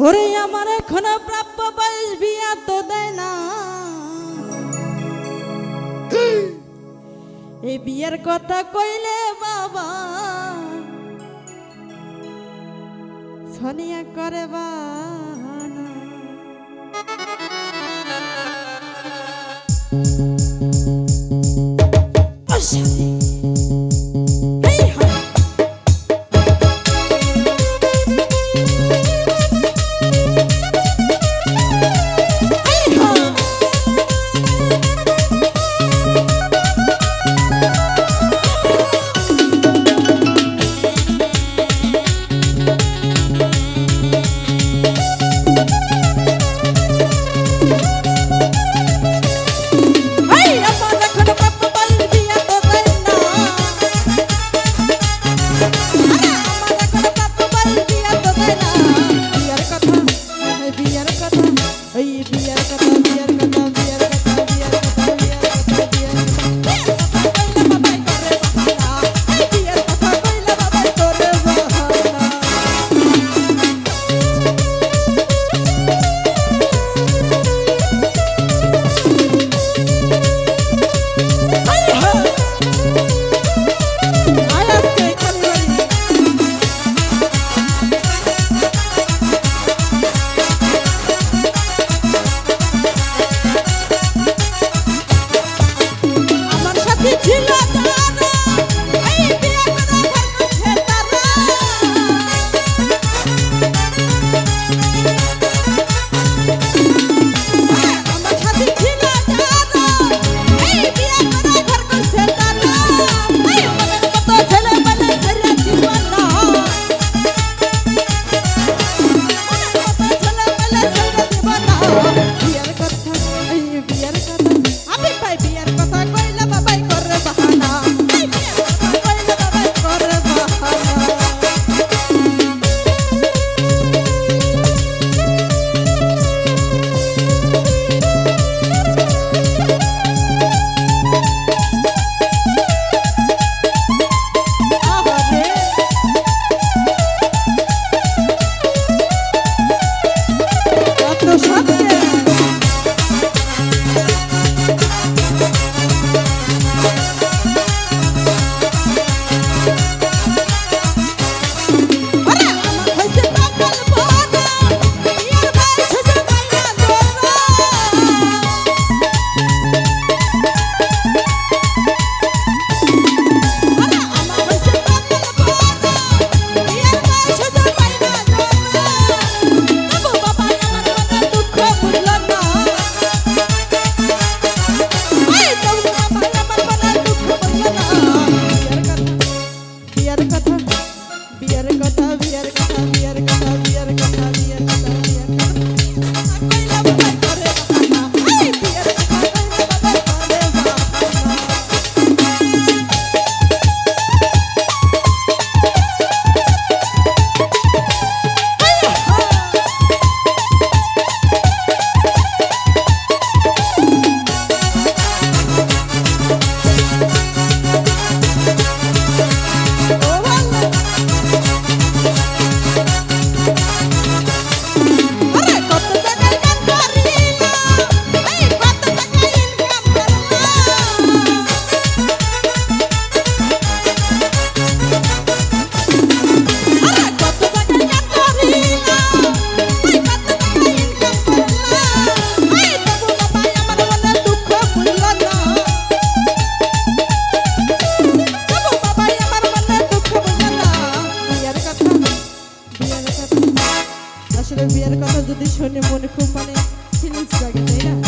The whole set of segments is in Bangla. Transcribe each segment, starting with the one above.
ওরে আমার এখনও প্রাপ্য বয়স বিয়া তো দেয় না। এই বিয়ের কথা কইলে বাবা, সনিয়া করে বা Martin Instagram.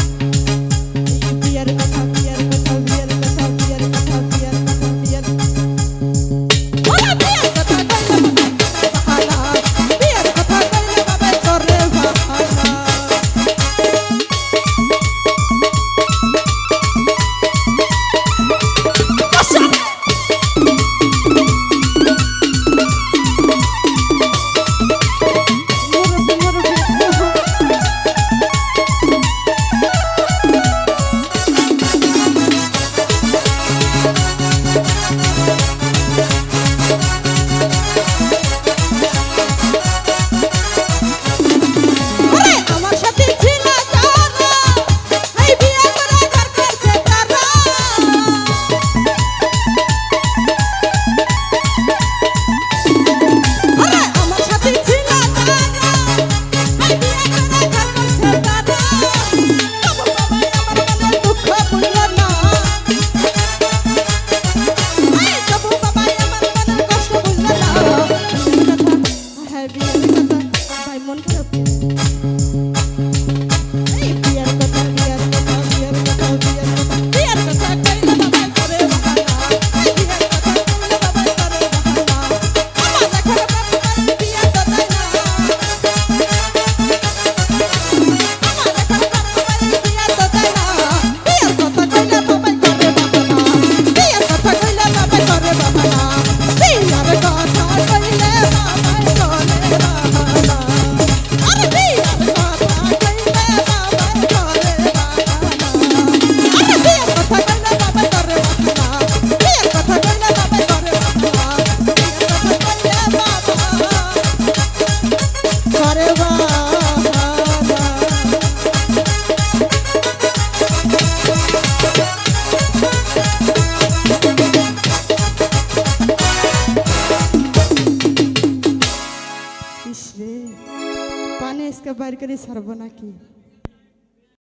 বাইর করে ছাড়বো নাকি